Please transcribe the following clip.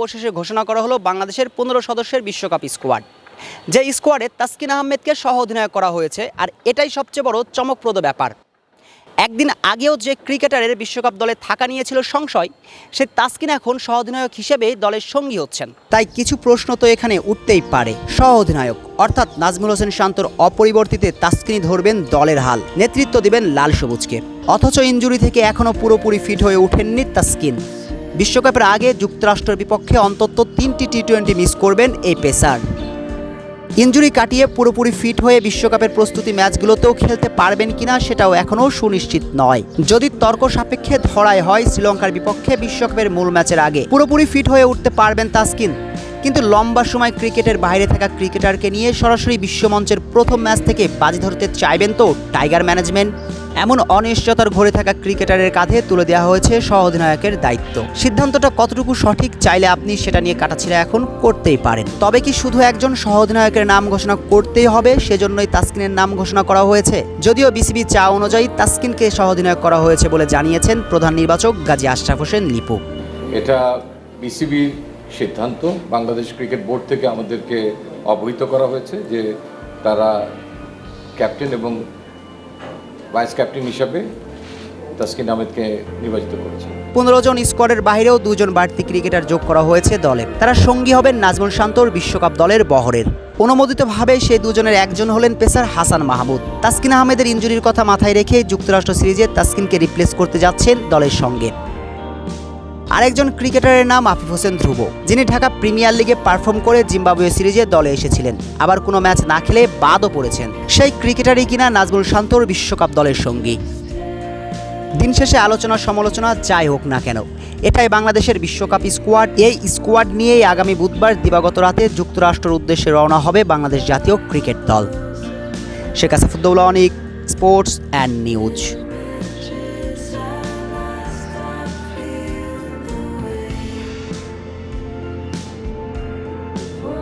অবশেষে ঘোষণা করা হলো বাংলাদেশের পনেরো সদস্যের বিশ্বকাপ স্কোয়াড, যে স্কোয়াডে তাসকিন আহমেদকে সহ অধিনায়ক করা হয়েছে, আর এটাই সবচেয়ে বড় চমকপ্রদ ব্যাপার। একদিন আগেও যে ক্রিকেটারের বিশ্বকাপ দলে থাকা নিয়েছিল সংশয়, সে তাসকিন এখন সহ অধিনায়ক হিসেবে দলের সঙ্গী হচ্ছেন। তাই কিছু প্রশ্ন তো এখানে উঠতেই পারে। সহ অধিনায়ক, অর্থাৎ নাজমুল হোসেন শান্তর অপরিবর্তিতে তাসকিনি ধরবেন দলের হাল, নেতৃত্ব দিবেন লাল সবুজকে। অথচ ইঞ্জুরি থেকে এখনও পুরোপুরি ফিট হয়ে ওঠেননি তাসকিন। বিশ্বকাপের আগে যুক্তরাষ্ট্রের বিপক্ষে অন্তত তিনটি টি টোয়েন্টি মিস করবেন এই পেসার। ইঞ্জুরি কাটিয়ে পুরোপুরি ফিট হয়ে বিশ্বকাপের প্রস্তুতি ম্যাচগুলোতেও খেলতে পারবেন কিনা সেটাও এখনও সুনিশ্চিত নয়। যদি তর্ক সাপেক্ষে ধরাই হয় শ্রীলঙ্কার বিপক্ষে বিশ্বকাপের মূল ম্যাচের আগে, পুরোপুরি ফিট হয়ে উঠতে পারবেন তাসকিন। কিন্তু লম্বা সময় ক্রিকেটের বাইরে থাকা ক্রিকেটারকে নিয়ে সরাসরি বিশ্বমঞ্চের প্রথম ম্যাচ থেকে বাজি ধরতে চাইবেন তো টাইগার ম্যানেজমেন্ট। এমন অনিশ্চয়তার ঘরে থাকা ক্রিকেটারের কাঁধে তুলে দেওয়া হয়েছে সহ অধিনায়কের দায়িত্ব। সিদ্ধান্তটা কতটুকু সঠিক চাইলে আপনি সেটা নিয়ে কাটাছিড়া এখন করতেই পারেন। তবে কি শুধু একজন সহ অধিনায়কের নাম ঘোষণা করতেই হবে? সেজন্যই তাসকিনের নাম ঘোষণা করা হয়েছে। যদিও বিসিবি চা অনুযায়ী তাসকিনকে সহ অধিনায়ক করা হয়েছে বলে জানিয়েছেন প্রধান নির্বাচক গাজী আশরাফ হোসেন লিপু এটা বিসিবির সিদ্ধান্ত। বাংলাদেশ ক্রিকেট বোর্ড থেকে আমাদেরকে অবহিত করা হয়েছে যে তারা ক্যাপ্টেন এবং ভাইস ক্যাপ্টেন হিসাবে তাসকিন আহমেদকে নির্বাচিত করেছে। পনেরো জন স্কোয়াডের বাইরেও দুজন বাড়তি ক্রিকেটার যোগ করা হয়েছে দলে। তারা সঙ্গী হবেন নাজমুল শান্তর বিশ্বকাপ দলের বহরের। অনুমোদিতভাবে সেই দুজনের একজন হলেন পেসার হাসান মাহমুদ। তাসকিন আহমেদের ইঞ্জুরির কথা মাথায় রেখে যুক্তরাষ্ট্র সিরিজে তাসকিনকে রিপ্লেস করতে যাচ্ছেন দলের সঙ্গে। আরেকজন ক্রিকেটারের নাম আফিফ হোসেন ধ্রুব, যিনি ঢাকা প্রিমিয়ার লিগে পারফর্ম করে জিম্বাবুয়ে সিরিজে দলে এসেছিলেন। আবার কোনো ম্যাচ না খেলে বাদও পড়েছেন। সেই ক্রিকেটারই কিনা নাজমুল শান্তর বিশ্বকাপ দলের সঙ্গী। দিন শেষে আলোচনা সমালোচনা যাই হোক না কেন, এটাই বাংলাদেশের বিশ্বকাপ স্কোয়াড। এই স্কোয়াড নিয়েই আগামী বুধবার দিবাগত রাতে যুক্তরাষ্ট্রের উদ্দেশ্যে রওনা হবে বাংলাদেশ জাতীয় ক্রিকেট দল। Sheikh Asafuddoula Anik, sports and news. Oh.